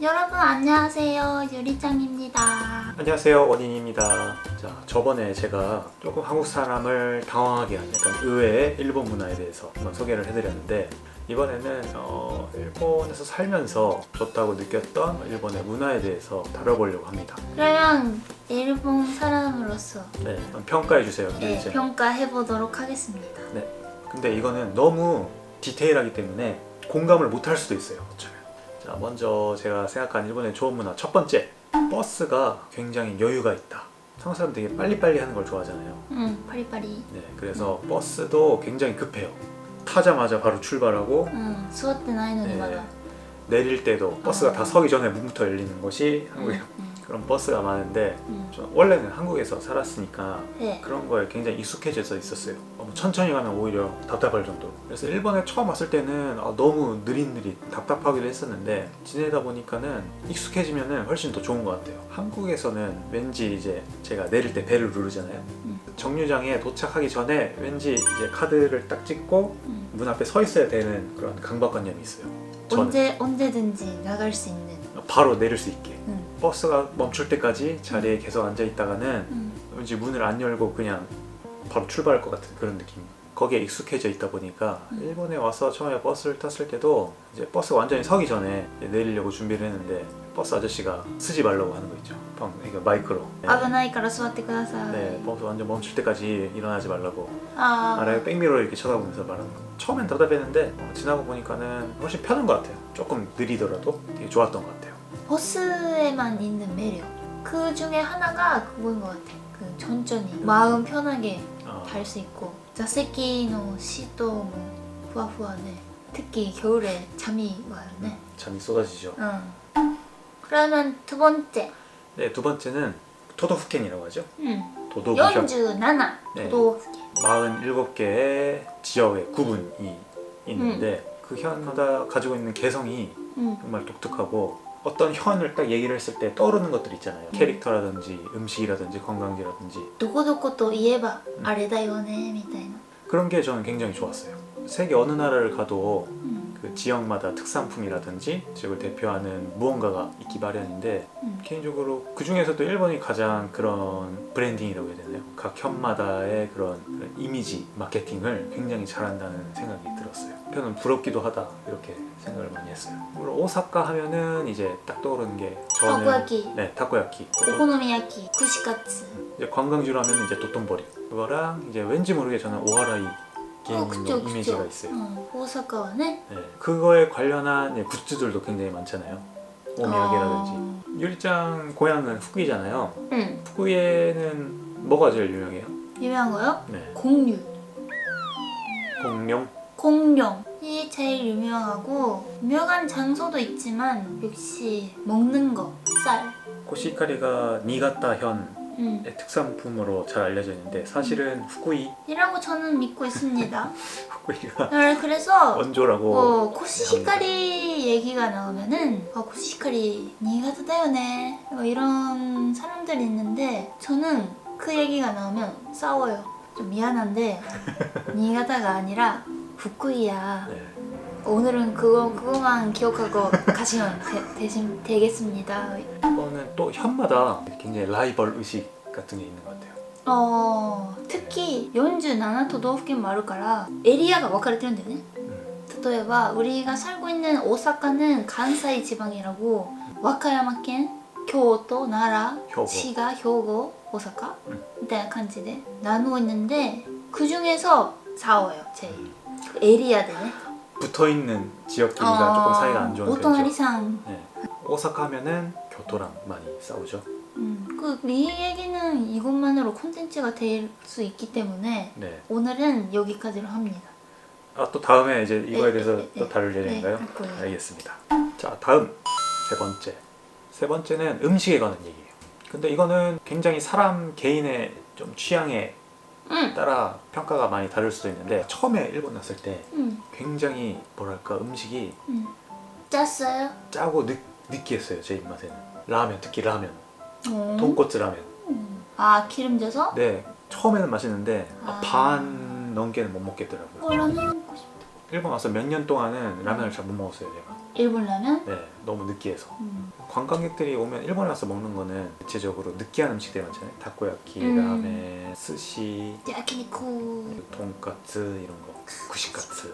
여러분 안녕하세요. 유리짱입니다. 안녕하세요. 원인입니다. 자 저번에 제가 조금 한국 사람을 당황하게 한 약간 의외의 일본 문화에 대해서 한번 소개를 해드렸는데 이번에는 어, 일본에서 살면서 좋다고 느꼈던 일본의 문화에 대해서 다뤄보려고 합니다. 그러면 일본 사람으로서 네 한번 평가해 주세요 네, 이제 평가해 보도록 하겠습니다. 근데 이거는 너무 디테일하기 때문에 공감을 못 할 수도 있어요. 어쩌면 자, 먼저 제가 생각한 일본의 좋은 문화 첫 번째 버스가 굉장히 여유가 있다. 한국 사람 되게 빨리빨리 하는 걸 좋아하잖아요. 응, 파리파리. 네, 그래서 버스도 굉장히 급해요. 타자마자 바로 출발하고 응, 수업 때 나이는 네. 내릴 때도 버스가 다 서기 전에 문부터 열리는 것이 한국의 응. 그런 버스가 많은데 응, 저 원래는 한국에서 살았으니까 응. 네. 그런 거에 굉장히 익숙해져 있었어요. 너무 천천히 가면 오히려 답답할 정도로. 그래서 일본에 처음 왔을 때는 아, 너무 느릿느릿 답답하기도 했었는데 지내다 보니까는 익숙해지면은 훨씬 더 좋은 것 같아요. 한국에서는 왠지 이제 제가 내릴 때 배를 누르잖아요. 음. 정류장에 도착하기 전에 왠지 이제 카드를 딱 찍고 응. 문 앞에 서 있어야 되는 그런 강박관념이 있어요. 저는 언제 언제든지 나갈 수 있는 바로 내릴 수 있게. 응. 버스가 멈출 때까지 자리에 계속 앉아 있다가는 응. 왠지 문을 안 열고 그냥 바로 출발할 것 같은 그런 느낌. 거기에 익숙해져 있다 보니까 음. 일본에 와서 처음에 버스를 탔을 때도 이제 버스가 완전히 서기 전에 이제 내리려고 준비를 했는데 버스 아저씨가 쓰지 말라고 하는 거 있죠. 방, 그러니까 마이크로. 네. 危ないから座ってください 네, 버스 완전 멈출 때까지 일어나지 말라고 아 아래 백미러 이렇게 쳐다보면서 말하는 거. 처음엔 답답했는데 어, 지나고 보니까는 훨씬 편한 것 같아요. 조금 느리더라도 되게 좋았던 것 같아요. 버스에만 있는 매력 그 중에 하나가 그거인 것 같아 그 천천히 음. 마음 편하게 아. 어. 달 수 있고 자세키노 시도 뭐 후아후아네 특히 겨울에 잠이 와요 네 잠이 쏟아지죠. 응. 그러면 두 번째 네, 두 번째는 토도후켄이라고 하죠. 응. 음. 47 네. 도도후계 47개의 지역의 구분이 있는데 그 현마다 가지고 있는 개성이 응. 정말 독특하고 어떤 현을 딱 얘기를 했을 때 떠오르는 것들 있잖아요. 캐릭터라든지 음식이라든지 관광지라든지 どこどこといえばうんあれだよねみたいな 그런 게 저는 굉장히 좋았어요. 세계 어느 나라를 가도 응. 그 지역마다 특산품이라든지 지역을 대표하는 무언가가 있기 마련인데 응. 개인적으로 그 중에서도 일본이 가장 그런 브랜딩이라고 해야 되나요? 각 현마다의 그런, 그런 이미지 마케팅을 굉장히 잘한다는 생각이 들었어요. 저는 부럽기도 하다 그렇게 생각을 많이 했어요. 물론 오사카 하면은 이제 딱 떠오르는 게 저는 타코야키. 네 타코야키. 오코노미야키, 구시카츠. 음, 이제 관광지로 하면 이제 도톤보리 그거랑 이제 왠지 모르게 저는 오하라이 게임 어, 이미지가 있어요. 어, 오사카와는 네, 그거에 관련한 굿즈들도 굉장히 많잖아요. 오미야게라든지 어... 유리짱 고향은 후쿠이잖아요. 응. 후쿠이에는 뭐가 제일 유명해요? 유명한 거요? 네, 공유, 공룡, 공룡. 이 제일 유명하고 유명한 장소도 있지만 역시 먹는 거 쌀. 코시카리가 니가타 현의 음. 특산품으로 잘 알려져 있는데 사실은 후쿠이 이라고 저는 믿고 있습니다. 후쿠이가 네, 그래서 원조라고 어, 코시히카리 얘기가 나오면은 아 코시히카리 니가타다요네 뭐 이런 사람들이 있는데 저는 그 얘기가 나오면 싸워요. 좀 미안한데 니가타가 아니라 후쿠이야. 네, 오늘은 그거 그거만 기억하고 가시면 되, 되신, 되겠습니다. 이거는 또 현마다 굉장히 라이벌 의식 같은 게 있는 것 같아요. 어 특히 47都道府県もあるからエリアが分かれてるんだよね 음, 例えば 우리가 살고 있는 오사카는 간사이 지방이라고 和歌山県京都奈良 효고. 滋賀兵庫大阪うんみたいな感じで 나누고 있는데 그 중에서 싸워요 제일 그 에리아들 네 붙어 있는 지역끼리가 조금 사이가 안 좋은 편이죠. 오토나리상 네. 오사카 하면은 교토랑 많이 싸우죠. 음, 그이 얘기는 이것만으로 콘텐츠가 될 수 있기 때문에 네. 오늘은 여기까지로 합니다 아 또 다음에 이제 이거에 네, 대해서 네, 또 네. 다룰 예정인가요? 네, 할 거예요. 알겠습니다. 자 다음 세 번째. 세 번째는 음식에 관한 얘기예요. 근데 이거는 굉장히 사람 개인의 좀 취향에 응. 따라 평가가 많이 다를 수도 있는데 처음에 일본 갔을 때 응. 굉장히 뭐랄까 음식이 응. 짰어요? 짜고 느, 느끼했어요 제 입맛에는 라면 특히 라면 어. 돈코츠 라면 음. 아 기름져서? 네 처음에는 맛있는데 아, 아. 반 넘게는 못 먹겠더라고요 싶다 일본 와서 몇 년 동안은 라면을 잘 못 먹었어요 제가. 일본 라면? 네, 너무 느끼해서. 음. 관광객들이 오면 일본에 와서 먹는 거는 대체적으로 느끼한 음식들이 많잖아요. 타코야키, 음. 라멘, 스시, 야키니쿠. 돈까츠 이런 거, 구시카츠.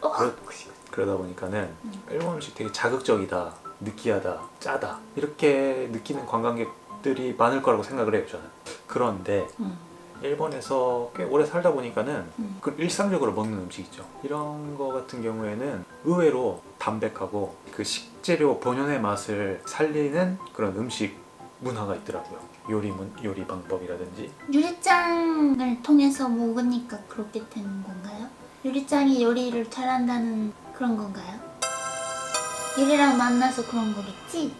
어, 그렇- 구시. 그러다 보니까는 음. 일본 음식 되게 자극적이다, 느끼하다, 짜다 이렇게 느끼는 관광객들이 많을 거라고 생각을 해요 저는. 그런데 음. 일본에서 꽤 오래 살다 보니까는 음. 그 일상적으로 먹는 음식 있죠. 이런 거 같은 경우에는 의외로 담백하고 그 식재료 본연의 맛을 살리는 그런 음식 문화가 있더라고요. 요리 문 요리 방법이라든지 유리짱을 통해서 먹으니까 그렇게 되는 건가요? 유리짱이 요리를 잘한다는 그런 건가요? 유리랑 만나서 그런 거겠지?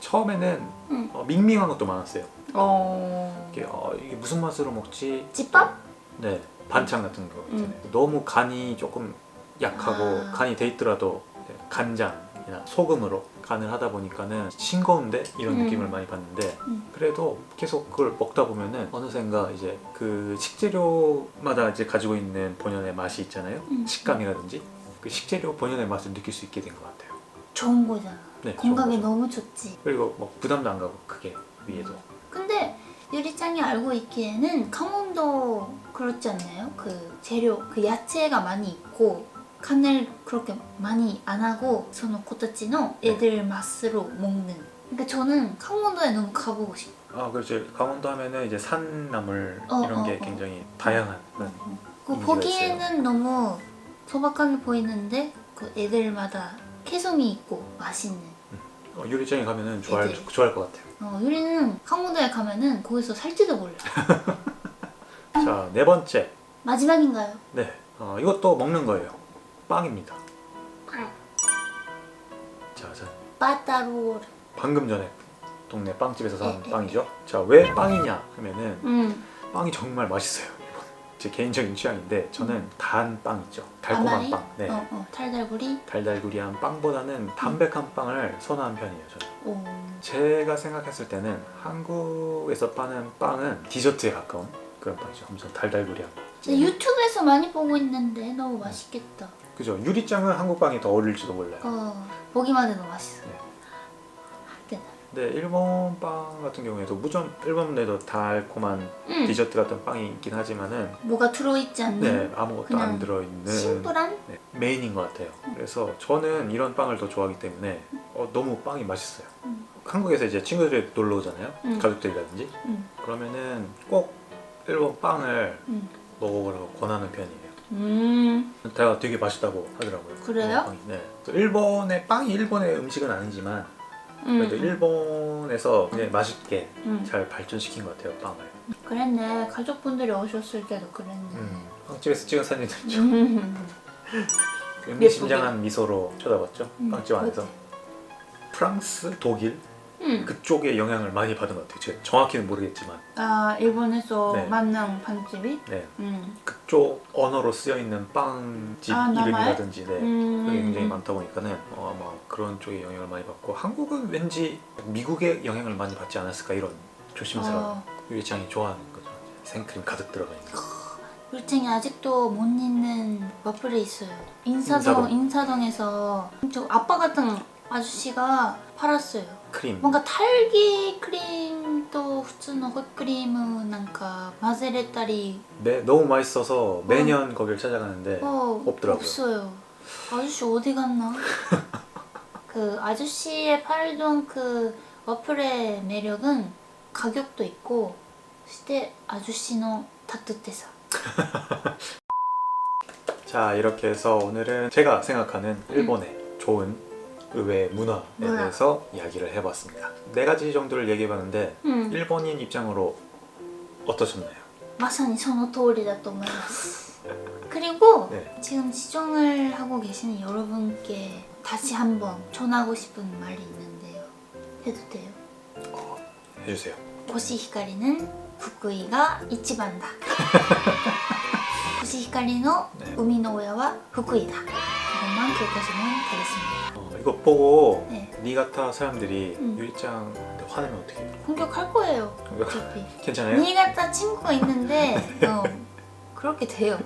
처음에는 응. 어, 밍밍한 것도 많았어요. 어. 이게, 어, 이게 무슨 맛으로 먹지? 집밥? 네 반찬 같은 거 있잖아요. 음. 너무 간이 조금 약하고 아. 간이 돼 있더라도 이제 간장이나 소금으로 간을 하다 보니까는 싱거운데 이런 음. 느낌을 많이 받는데 음. 그래도 계속 그걸 먹다 보면은 어느샌가 이제 그 식재료마다 이제 가지고 있는 본연의 맛이 있잖아요. 음. 식감이라든지 그 식재료 본연의 맛을 느낄 수 있게 된 것 같아요. 좋은 거잖아. 네, 건강에 좋은 거죠. 너무 좋지. 그리고 뭐 부담도 안 가고 크게 위에도 근데 유리짱이 알고 있기에는 강원도 그렇지 않나요? 그 재료, 그 야채가 많이 있고 간을 그렇게 많이 안 하고 저는 코타치노 네. 애들 맛으로 먹는. 그러니까 저는 강원도에 너무 가보고 싶어. 아 그렇죠. 강원도 하면은 이제 산나물 어, 이런 어, 게 어. 굉장히 다양한 그 이미지가 보기에는 너무 소박하게 보이는데 그 애들마다 개성이 있고 맛있는. 어, 요리장에 가면은 좋아할 애들. 좋아할 것 같아요. 어, 유리는 강원도에 가면은 거기서 살지도 몰라. 자 네 번째 마지막인가요? 네 어, 이것도 먹는 거예요. 빵입니다. 자, 자 빠따로르. 방금 전에 동네 빵집에서 사온 네, 빵이죠. 자 왜 빵이냐 하면은 음. 빵이 정말 맛있어요. 제 개인적인 취향인데 저는 단 빵 있죠. 달콤한 아마이? 빵. 네. 어, 어, 달달구리. 달달구리한 빵보다는 담백한 빵을 선호한 편이에요. 저는. 오. 제가 생각했을 때는 한국에서 파는 빵은 디저트에 가까운 그런 빵이죠. 엄청 달달구리한. 근데 유튜브에서 많이 보고 있는데 너무 맛있겠다. 그죠? 유리짱은 한국 빵이 더 어울릴지도 몰라요. 어, 보기만 해도 맛있어. 네. 네. 일본 빵 같은 경우에도 무전 일본에도 달콤한 음. 디저트 같은 빵이 있긴 하지만은 뭐가 들어있지 않는 네 아무것도 그냥 안 들어있는 심플한? 네, 메인인 것 같아요. 그래서 저는 이런 빵을 더 좋아하기 때문에 어, 너무 빵이 맛있어요. 음. 한국에서 이제 친구들이 놀러 오잖아요. 음. 가족들이라든지 음. 그러면은 꼭 일본 빵을 음. 먹어보라고 권하는 편이에요. 음. 제가 되게 맛있다고 하더라고요. 그래요? 일본 빵이. 네. 그래서 일본의 빵이 일본의 음식은 아니지만 그래도 음. 일본에서 그냥 맛있게 음. 잘 발전시킨 것 같아요 빵을. 그랬네. 가족분들이 오셨을 때도 그랬네. 음. 빵집에서 찍은 사진들 있죠. 음. 의미심장한 미소로 쳐다봤죠. 음. 빵집 안에서. 프랑스, 독일 음. 그쪽에 영향을 많이 받은 것 같아요. 제가 정확히는 모르겠지만, 아 일본에서 네. 만난 빵집이? 네 음. 그쪽 언어로 쓰여 있는 빵집 아? 이름이라든지, 네 음. 그게 굉장히 많다 보니까는 어, 아마 그런 쪽에 영향을 많이 받고 한국은 왠지 미국의 영향을 많이 받지 않았을까 이런 조심스러운 어, 유리창이 좋아하는 거죠. 생크림 가득 들어가 있는. 물탱이 아직도 못 잊는 와플이 있어요. 인사동, 인사동. 인사동 에서 저 아빠 같은 아저씨가 팔았어요. 크림. なんか딸기 크림 또 普通のホイップクリームなんか混ぜれたり 매, 너무 맛있어서 매년 거기를 찾아가는데 어, 없더라고요. 없어요. 아저씨 어디 갔나? 그 아저씨의 팔던 그 와플의 매력은 가격도 있고 そして아저씨의 따뜻해서 자 이렇게 해서 오늘은 제가 생각하는 일본의 좋은 의외 문화에 문화. 대해서 이야기를 해봤습니다. 네 가지 정도를 얘기해봤는데 음, 일본인 입장으로 어떠셨나요? まさにその通りだと思います。 그리고 네. 지금 시청을 하고 계시는 여러분께 다시 한번 전하고 싶은 말이 있는데요. 해도 돼요? 해주세요. 코시히카리는福井が一番だ 코시히카리の 네. 生みの親は福井だ 이 것만 기억하시면 되겠습니다. 어, 이거 보고 네. 니가타 사람들이 음. 유리짱한테 화내면 어떻게 해요? 공격할 거예요. 어차피. 괜찮아요? 니가타 친구가 있는데 어, 그렇게 돼요.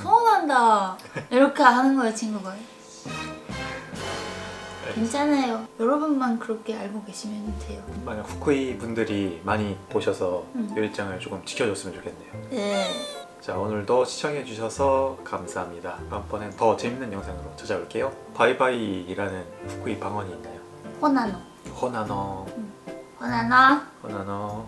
서운한다 이렇게 하는 거예요 친구가 괜찮아요 여러분만 그렇게 알고 계시면 돼요 만약 후쿠이 분들이 많이 보셔서 음. 요리장을 조금 지켜줬으면 좋겠네요. 네 자 오늘도 시청해주셔서 감사합니다. 다음번엔 더 재밌는 영상으로 찾아올게요. 바이바이라는 후쿠이 방언이 있나요? 호나노 호나노 호나노 호나노